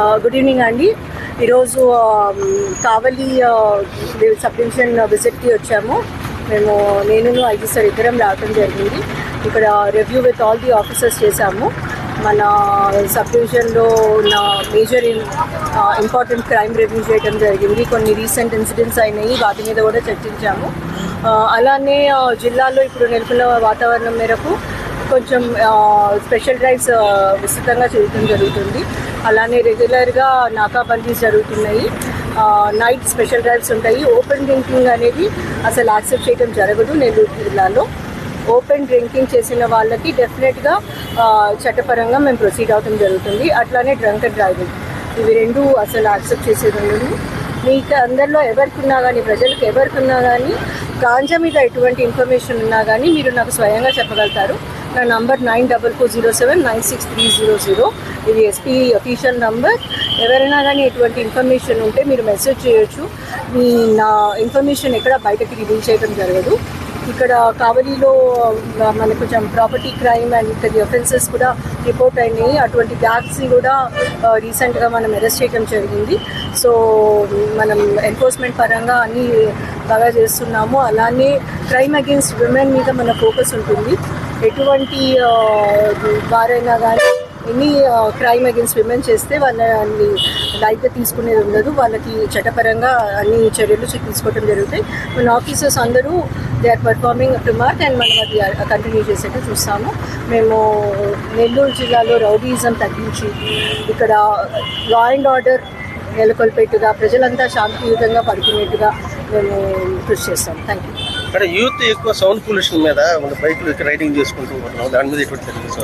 Good evening అండి. ఈరోజు కావలి ఆ, సబ్ డివిజన్ విజిట్కి వచ్చాము. మేము నేను ఐజీ సార్ ఇద్దరం రావడం జరిగింది. ఇక్కడ review with all the officers చేశాము. మన సబ్ డివిజన్లో ఉన్న మేజర్ ఇంపార్టెంట్ క్రైమ్ రివ్యూ చేయడం జరిగింది. కొన్ని రీసెంట్ ఇన్సిడెంట్స్ అయినాయి. వాటి మీద కూడా చర్చించాము. అలానే జిల్లాలో ఇప్పుడు నెలకొన్న వాతావరణం మేరకు కొంచెం స్పెషల్ డ్రైవ్స్ విస్తృతంగా చేయడం జరుగుతుంది. అలానే రెగ్యులర్గా నాకాబందీస్ జరుగుతున్నాయి. నైట్ స్పెషల్ డ్రైవ్స్ ఉంటాయి. ఓపెన్ డ్రింకింగ్ అనేది అసలు యాక్సెప్ట్ చేయడం జరగదు నెల్లూరు జిల్లాలో. ఓపెన్ డ్రింకింగ్ చేసిన వాళ్ళకి డెఫినెట్గా చట్టపరంగా మేము ప్రొసీడ్ అవడం జరుగుతుంది. అట్లానే డ్రంక్ అండ్ డ్రైవింగ్. ఇవి రెండు అసలు యాక్సెప్ట్ చేసేది ఉండదు మీకు అందరిలో ఎవరికి ఉన్నా కానీ ప్రజలకు ఎవరికి ఉన్నా కానీ గాంజా మీద ఎటువంటి ఇన్ఫర్మేషన్ ఉన్నా కానీ మీరు నాకు స్వయంగా చెప్పగలుగుతారు. నా number nine double four zero seven nine six three zero zero. ఇది ఎస్పీ అఫీషియల్ నంబర్ ఎవరైనా కానీ ఎటువంటి ఇన్ఫర్మేషన్ ఉంటే మీరు మెసేజ్ చేయొచ్చు. మీ నా ఇన్ఫర్మేషన్ ఎక్కడ బయటకి రివీల్ చేయడం జరగదు. ఇక్కడ కావలిలో మనకు కొంచెం ప్రాపర్టీ క్రైమ్ అండ్ ఇతని అఫెన్సెస్ కూడా రిపోర్ట్ అయినాయి. అటువంటి బ్యాగ్స్ని కూడా రీసెంట్గా మనం అరెస్ట్ చేయడం జరిగింది. సో మనం ఎన్ఫోర్స్మెంట్ పరంగా అన్నీ బాగా చేస్తున్నాము. అలానే క్రైమ్ అగేన్స్ట్ విమెన్ మీద మన ఫోకస్ ఉంటుంది. ఎటువంటి వారైనా కానీ ఎనీ క్రైమ్ అగేన్స్ట్ విమెన్ చేస్తే వాళ్ళని లైట్గా తీసుకునేది ఉండదు. వాళ్ళకి చట్టపరంగా అన్ని చర్యలు తీసుకోవడం జరుగుతాయి. మన ఆఫీసర్స్ అందరూ they are performing to mark and మనం అది కంటిన్యూ చేసేట్టు చూస్తాము. మేము నెల్లూరు జిల్లాలో రౌడీజం తగ్గించి ఇక్కడ లా అండ్ ఆర్డర్ నెలకొల్పేట్టుగా ప్రజలంతా శాంతియుతంగా పడుకునేట్టుగా మేము కృషి చేస్తాం. థ్యాంక్ యూ ఇక్కడ యూత్ ఎక్కువ సౌండ్ పొల్యూషన్ మీద మన బైక్లు రైడింగ్ చేసుకుంటూ ఉంటున్నాం దాని మీద ఎటువంటి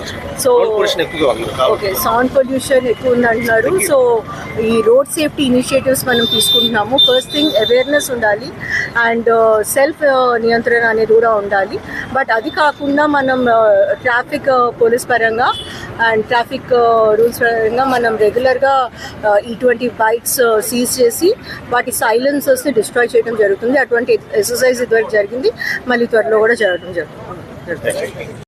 సౌండ్ పొల్యూషన్ ఎక్కువగా ఓకే సౌండ్ పొల్యూషన్ ఎక్కువ ఉంది అంటున్నారు సో ఈ రోడ్ సేఫ్టీ ఇనిషియేటివ్స్ మనం తీసుకుంటున్నాము. ఫస్ట్ థింగ్ అవేర్నెస్ ఉండాలి. అండ్ సెల్ఫ్ నియంత్రణ అనేది కూడా ఉండాలి. బట్ అది కాకుండా మనం ట్రాఫిక్ పోలీస్ పరంగా అండ్ ట్రాఫిక్ రూల్స్ పరంగా మనం రెగ్యులర్గా ఇటువంటి బైక్స్ సీజ్ చేసి వాటి సైలెన్సర్స్ని డిస్ట్రాయ్ చేయడం జరుగుతుంది. అటువంటి ఎక్సర్సైజ్ ఇదివరకు జరిగింది. మళ్ళీ త్వరలో కూడా జరగడం జరుగుతుంది.